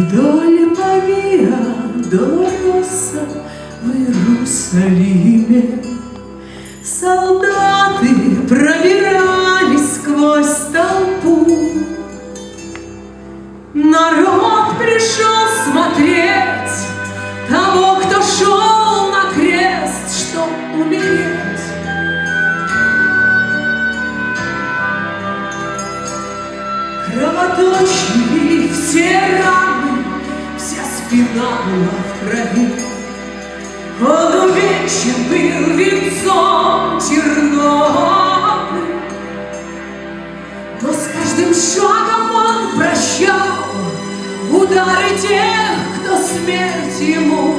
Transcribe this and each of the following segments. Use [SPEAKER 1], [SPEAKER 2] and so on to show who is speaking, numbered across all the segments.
[SPEAKER 1] Вдоль Павиа Долороса в Иерусалиме Солдаты пробирались сквозь толпу. Народ пришел смотреть Того, кто шел на крест, чтоб умереть. Кровоточили спина была в крови. Он увенчан был венцом терновым, Но с каждым шагом он прощал Удары тех, кто смерть ему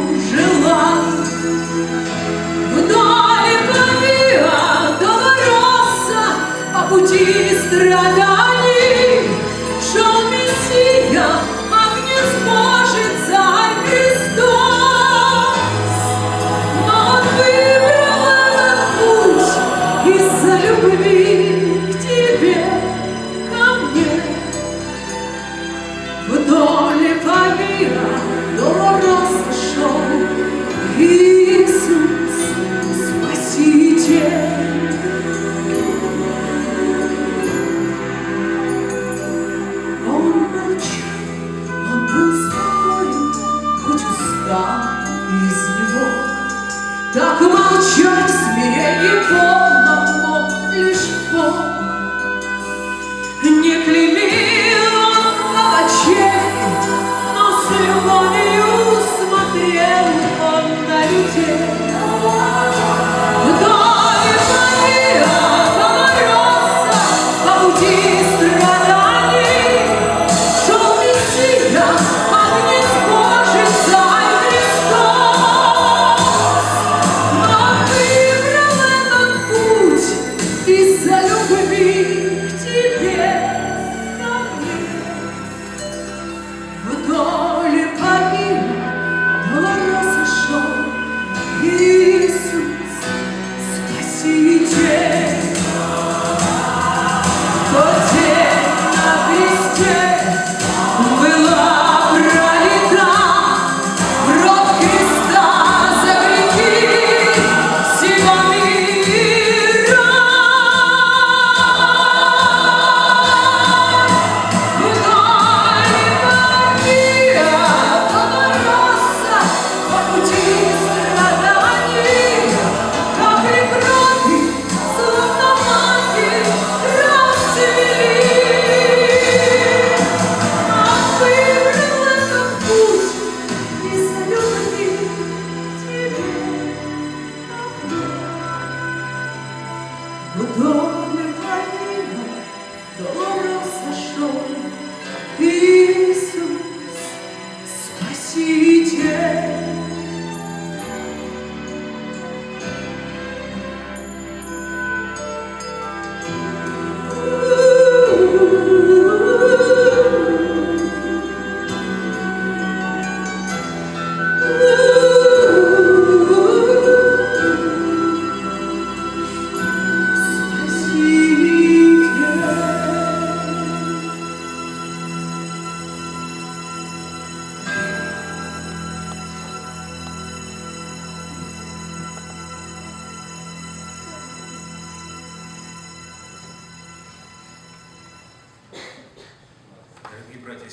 [SPEAKER 1] Так молчать в смирении лишь Бог. Не клеймил он палачей, но с любовью смотрел он на людей. Долороса шел
[SPEAKER 2] братья и